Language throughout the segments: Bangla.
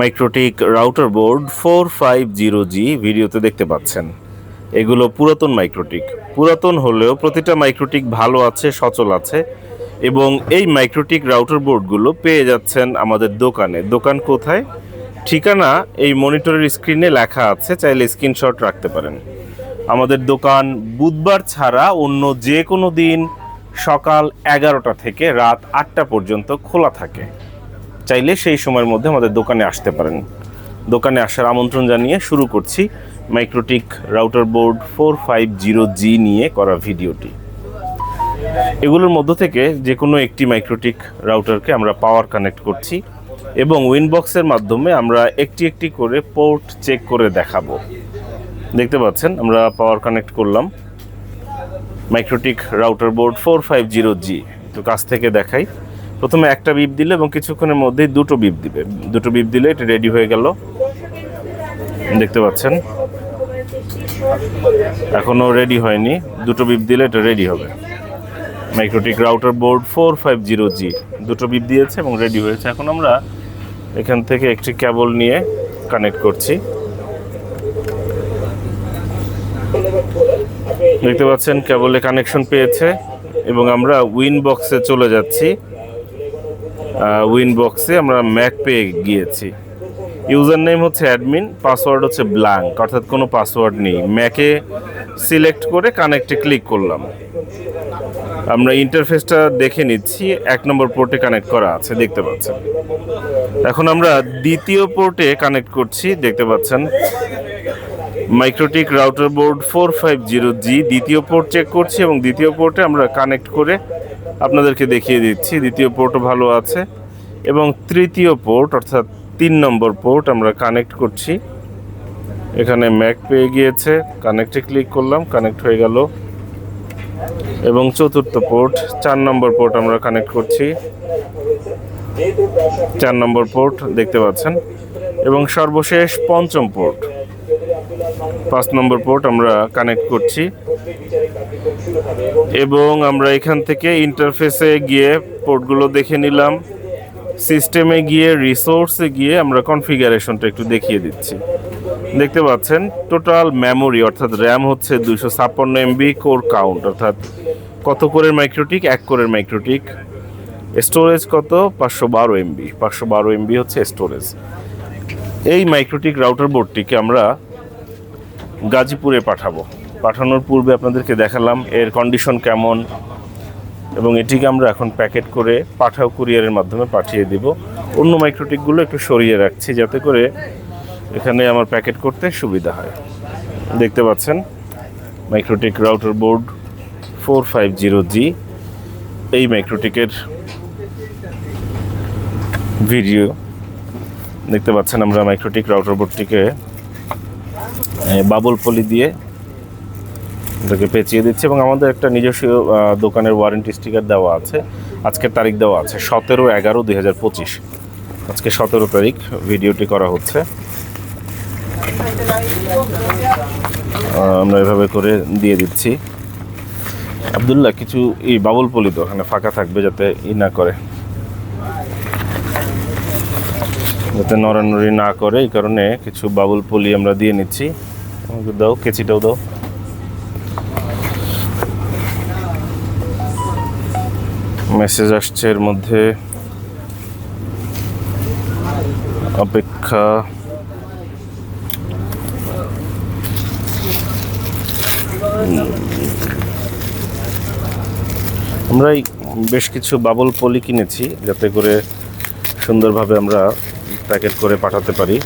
MikroTik router board four five zero G ভিডিওতে দেখতে পাচ্ছেন। এগুলো পুরাতন মাইক্রোটিক পুরাতন হলেও প্রতিটা মাইক্রোটিক ভালো আছে, সচল আছে এবং এই মাইক্রোটিক রাউটার বোর্ডগুলো পেয়ে যাচ্ছেন আমাদের দোকানে। দোকান কোথায়? ঠিকানা এই মনিটরের স্ক্রিনে লেখা আছে, চাইলে স্ক্রিনশট রাখতে পারেন। আমাদের দোকান বুধবার ছাড়া অন্য যে কোনো দিন সকাল এগারোটা থেকে রাত আটটা পর্যন্ত খোলা থাকে। চাইলে সেই সময়ের মধ্যে আমাদের দোকানে আসতে পারেন। দোকানে আসার আমন্ত্রণ জানিয়ে শুরু করছি MikroTik router board four five zero G নিয়ে করা ভিডিওটি। এগুলোর মধ্য থেকে যে কোনো একটি মাইক্রোটিক রাউটারকে আমরা পাওয়ার কানেক্ট করছি এবং উইনবক্সের মাধ্যমে আমরা একটি একটি করে পোর্ট চেক করে দেখাবো। দেখতে পাচ্ছেন, আমরা পাওয়ার কানেক্ট করলাম MikroTik router board four five zero G তো কাছ থেকে দেখাই। প্রথমে একটা বিপ দিলে এবং কিছুক্ষণের মধ্যেই দুটো বিপ দিবে। দুটো বিপ দিলে এটা রেডি হয়ে গেল। দেখতে পাচ্ছেন? এখনও রেডি হয়নি। দুটো বিপ দিলে এটা রেডি হবে। MikroTik router board four five zero G দুটো বিপ দিয়েছে এবং রেডি হয়েছে। এখন আমরা এখান থেকে একটি কেবল নিয়ে কানেক্ট করছি। দেখতে পাচ্ছেন কেবলে কানেকশন পেয়েছে এবং আমরা উইন বক্সে চলে যাচ্ছি। উইন বক্সে আমরা ম্যাক পেয়ে গিয়েছি। ইউজার নেম হচ্ছে অ্যাডমিন পাসওয়ার্ড হচ্ছে ব্ল্যাঙ্ক অর্থাৎ কোনো পাসওয়ার্ড নেই। ম্যাকে সিলেক্ট করে কানেক্টে ক্লিক করলাম। আমরা ইন্টারফেসটা দেখে নিচ্ছি, এক নম্বর পোর্টে কানেক্ট করা আছে, দেখতে পাচ্ছেন। এখন আমরা দ্বিতীয় পোর্টে কানেক্ট করছি, দেখতে পাচ্ছেন। MikroTik router board four five zero G দ্বিতীয় পোর্ট চেক করছি এবং দ্বিতীয় পোর্টে আমরা কানেক্ট করে আপনাদেরকে দেখিয়ে দিচ্ছি। দ্বিতীয় পোর্টও ভালো আছে এবং তৃতীয় পোর্ট অর্থাৎ তিন নম্বর পোর্ট আমরা কানেক্ট করছি। এখানে ম্যাক পেয়ে গিয়েছে। কানেক্টে ক্লিক করলাম কানেক্ট হয়ে গেল। এবং চতুর্থ পোর্ট চার নম্বর পোর্ট আমরা কানেক্ট করছি। চার নম্বর পোর্ট দেখতে পাচ্ছেন। এবং সর্বশেষ পঞ্চম পোর্ট পাঁচ নম্বর পোর্ট আমরা কানেক্ট করছি। এবং আমরা এখান থেকে ইন্টারফেসে গিয়ে পোর্টগুলো দেখে নিলাম। সিস্টেমে গিয়ে রিসোর্সে গিয়ে আমরা কনফিগারেশনটা একটু দেখিয়ে দিচ্ছি। দেখতে পাচ্ছেন টোটাল মেমোরি অর্থাৎ র্যাম হচ্ছে দুশো ছাপ্পান্ন এমবি কোর কাউন্ট অর্থাৎ কত কোরের মাইক্রোটিক এক কোরের মাইক্রোটিক স্টোরেজ কত? পাঁচশো বারো এমবি পাঁচশো বারো এমবি হচ্ছে স্টোরেজ এই মাইক্রোটিক রাউটার বোর্ডটিকে আমরা গাজীপুরে পাঠাবো। পাঠানোর পূর্বে আপনাদেরকে দেখালাম এর কন্ডিশন কেমন, এবং এটিকে আমরা এখন প্যাকেট করে পাঠাও কুরিয়ারের মাধ্যমে পাঠিয়ে দিব। অন্য মাইক্রোটিকগুলো একটু সরিয়ে রাখছি যাতে করে এখানে আমার প্যাকেট করতে সুবিধা হয়। দেখতে পাচ্ছেন MikroTik router board four five zero G এই মাইক্রোটিকের ভিডিও দেখতে পাচ্ছেন আমরা মাইক্রোটিক রাউটার বোর্ডটিকে বাবল পলি দিয়ে এটাকে পেঁচিয়ে দিচ্ছি এবং আমাদের একটা নিজস্ব দোকানের ওয়ারেন্টি স্টিকার দেওয়া আছে। আজকের তারিখ দেওয়া আছে সতেরো এগারো দুই হাজার পঁচিশ। আজকে সতেরো তারিখ, ভিডিওটি করা হচ্ছে। আমরা এভাবে করে দিয়ে দিচ্ছি। আবদুল্লাহ, কিছু এই বাবুল পলি তো ওখানে ফাঁকা থাকবে যাতে ই না করে। যাতে নড়ানড়ি না করে, এই কারণে কিছু বাবুল পলি আমরা দিয়ে নিচ্ছি। দাও, কেচিটাও দাও। মেসেজ আসছে এর মধ্যে। অপেক্ষা। আমরা বেশ কিছু বাবল পলি কিনেছি, যাতে করে সুন্দরভাবে আমরা প্যাকেট করে পাঠাতে পারি।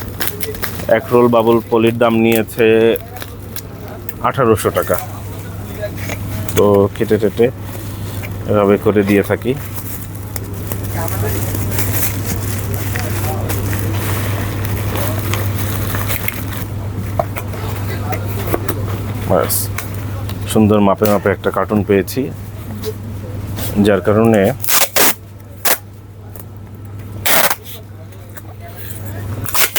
এক রোল বাবল পলির দাম নিয়েছে আঠারোশো টাকা। তো কেটে টেটে এভাবে করে দিয়ে থাকি। ব্যাস সুন্দর মাপে মাপে একটা কার্টুন পেয়েছি। যার কারণে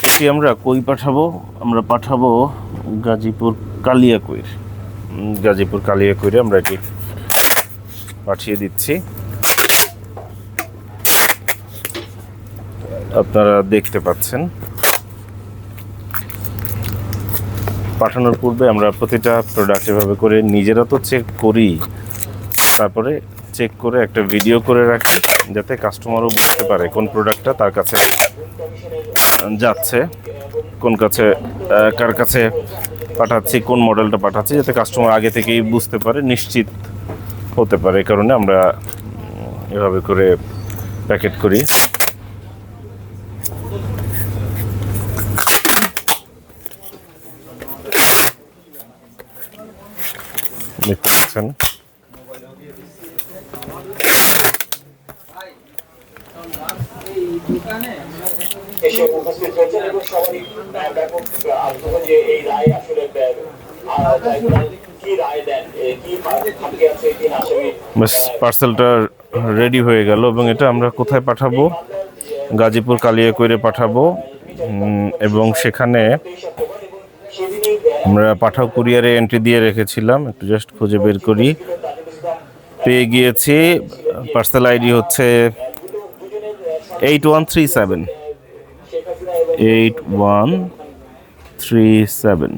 এটি আমরা কই পাঠাবো? আমরা পাঠাবো গাজীপুর কালিয়াকৈর। উম, গাজীপুর কালিয়াকৈরে আমরা এটি পাঠিয়ে দিচ্ছি। আপনারা দেখতে পাচ্ছেন। পাঠানোর পূর্বে আমরা প্রতিটা প্রোডাক্ট এভাবে করে নিজেরা তো চেক করি। তারপরে চেক করে একটা ভিডিও করে রাখি, যাতে কাস্টমারও বুঝতে পারে কোন প্রোডাক্টটা তার কাছে যাচ্ছে, কোন কাছে কার কাছে পাঠাচ্ছি, কোন মডেলটা পাঠাচ্ছি, যাতে কাস্টমার আগে থেকেই বুঝতে পারে, নিশ্চিত হতে পারে এই কারণে আমরা এভাবে করে প্যাকেট করি। দেখতে পাচ্ছেন। এই রায় আসলে বাস, পার্সেলটা রেডি হয়ে গেল এবং এটা আমরা কোথায় পাঠাবো? গাজীপুর কালিয়া কালিয়াকৈরে পাঠাবো এবং সেখানে আমরা পাঠাও কুরিয়ারে এন্ট্রি দিয়ে রেখেছিলাম। একটু জাস্ট খুঁজে বের করি। পেয়ে গিয়েছি। পার্সেল আইডি হচ্ছে eight one three seven eight one three seven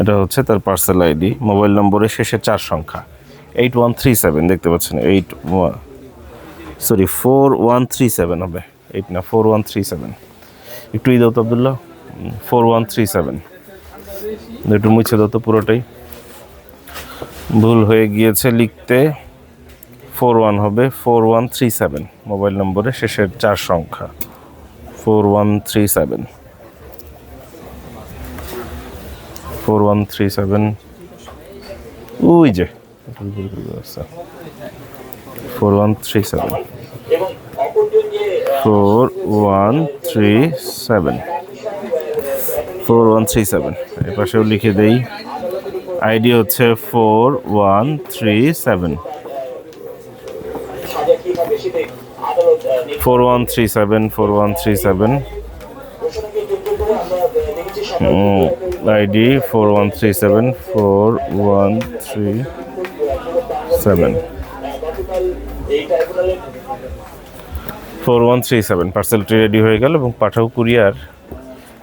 এটা হচ্ছে তার পার্সেল আইডি মোবাইল নম্বরের শেষে চার সংখ্যা। এইট ওয়ান থ্রি সেভেন দেখতে পাচ্ছেন? Eight one sorry four one three seven হবে। এইট না ফোর ওয়ান থ্রি সেভেন একটু ই দাও তো Abdullah. Four one three seven একটু মুছে দাও তো পুরোটাই। ভুল হয়ে গিয়েছে লিখতে। ফোর ওয়ান হবে four one three seven mobile নম্বরে শেষের চার সংখ্যা। Four one three seven four one three seven. ওই যে। Four one three seven. Four one three seven. Four one three seven. এ পাশেও লিখে দেই। আইডি হচ্ছে four one three seven. Four one three seven, four one three seven. ID four one three seven four one three seven four one three seven পার্সেলটি ready হয়ে গেল এবং পাঠাও কুরিয়ার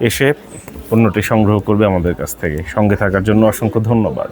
এসে পণ্যটি সংগ্রহ করবে আমাদের কাছ থেকে। সঙ্গে থাকার জন্য অসংখ্য ধন্যবাদ।